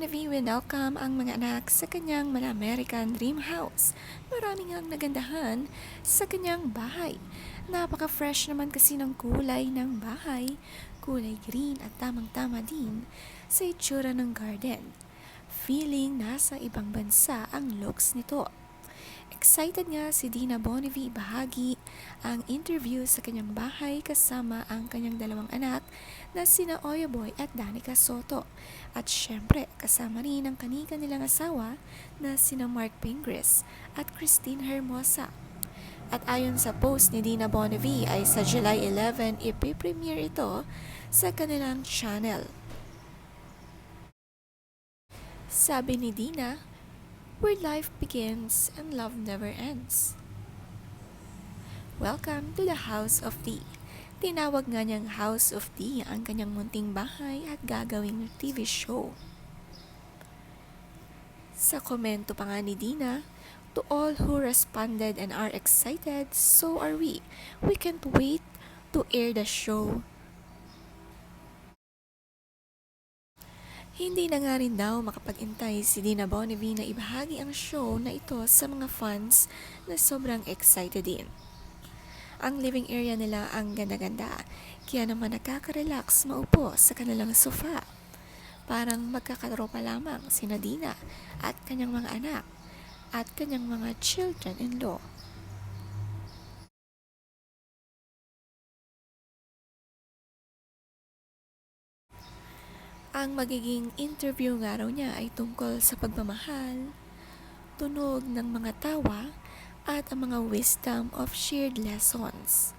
Dina Bonnevie winelcome ang mga anak sa kanyang American Dream House. Maraming ang nagandahan sa kanyang bahay. Napaka-fresh naman kasi ng kulay ng bahay. Kulay green at tamang-tama din sa itsura ng garden. Feeling nasa ibang bansa ang looks nito. Excited nga si Dina Bonnevie bahagi ang interview sa kanyang bahay kasama ang kanyang dalawang anak na sina Oya Boy at Danica Soto. At syempre, kasama rin ang kanika nilang asawa na sina Mark Pingris at Christine Hermosa. At ayon sa post ni Dina Bonnevie ay sa July 11 ipipremiere ito sa kanilang channel. Sabi ni Dina, where life begins and love never ends. Welcome to the House of Tea. Tinawag nga niyang House of Tea ang kanyang munting bahay at gagawing TV show. Sa komento pa nga ni Dina, To all who responded and are excited, so are we. We can't wait to air the show. Hindi na nga rin daw makapag-intay si Dina Bonnevie na ibahagi ang show na ito sa mga fans na sobrang excited din. Ang living area nila ang ganda-ganda, kaya naman nakaka-relax maupo sa kanilang sofa. Parang magkakatropa lamang si Dina at kanyang mga anak at kanyang mga children-in-law. Ang magiging interview nga raw niya ay tungkol sa pagmamahal, tunog ng mga tawa, at ang mga wisdom of shared lessons.